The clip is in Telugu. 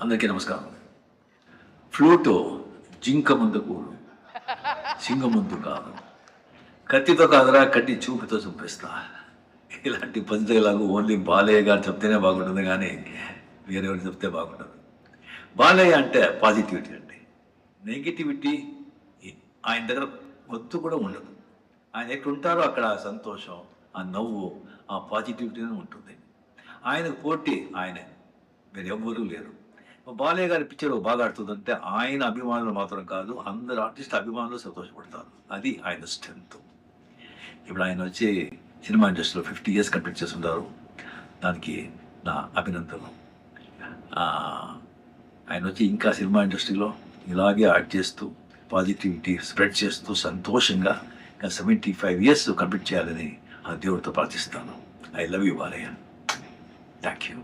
అందరికీ నమస్కారం. ఫ్లూటు జింక ముందు కూడు సింగ ముందు కాదు. కత్తితో కాదురా కట్టి చూపుతో చూపిస్తా. ఇలాంటి పంచలాగా ఓన్లీ బాలయ్య గారు చెప్తేనే బాగుంటుంది కానీ వేరేవారు చెప్తే బాగుంటుంది బాలయ్య అంటే పాజిటివిటీ అండి. నెగిటివిటీ ఆయన దగ్గర వద్దు కూడా ఉండదు. ఆయన ఎక్కడుంటారో అక్కడ ఆ సంతోషం ఆ నవ్వు ఆ పాజిటివిటీనే ఉంటుంది. ఆయనకు పోటీ ఆయనే. వేరెవ్వరూ లేరు. బాలయ్య గారి పిక్చర్ బాగా ఆడుతుందంటే ఆయన అభిమానులు మాత్రం కాదు అందరు ఆర్టిస్ట్ అభిమానులు సంతోషపడతారు. అది ఆయన స్ట్రెంత్ ఇప్పుడు ఆయన వచ్చి సినిమా ఇండస్ట్రీలో ఫిఫ్టీ ఇయర్స్ కంప్లీట్ చేస్తుంటారు. దానికి నా అభినందనలు. ఆయన వచ్చి ఇంకా సినిమా ఇండస్ట్రీలో ఇలాగే యాక్ట్ చేస్తూ పాజిటివిటీ స్ప్రెడ్ చేస్తూ సంతోషంగా ఇంకా సెవెంటీ ఫైవ్ ఇయర్స్ కంప్లీట్ చేయాలని ఆ దేవుడితో ప్రార్థిస్తాను. I love you Balayya. Thank you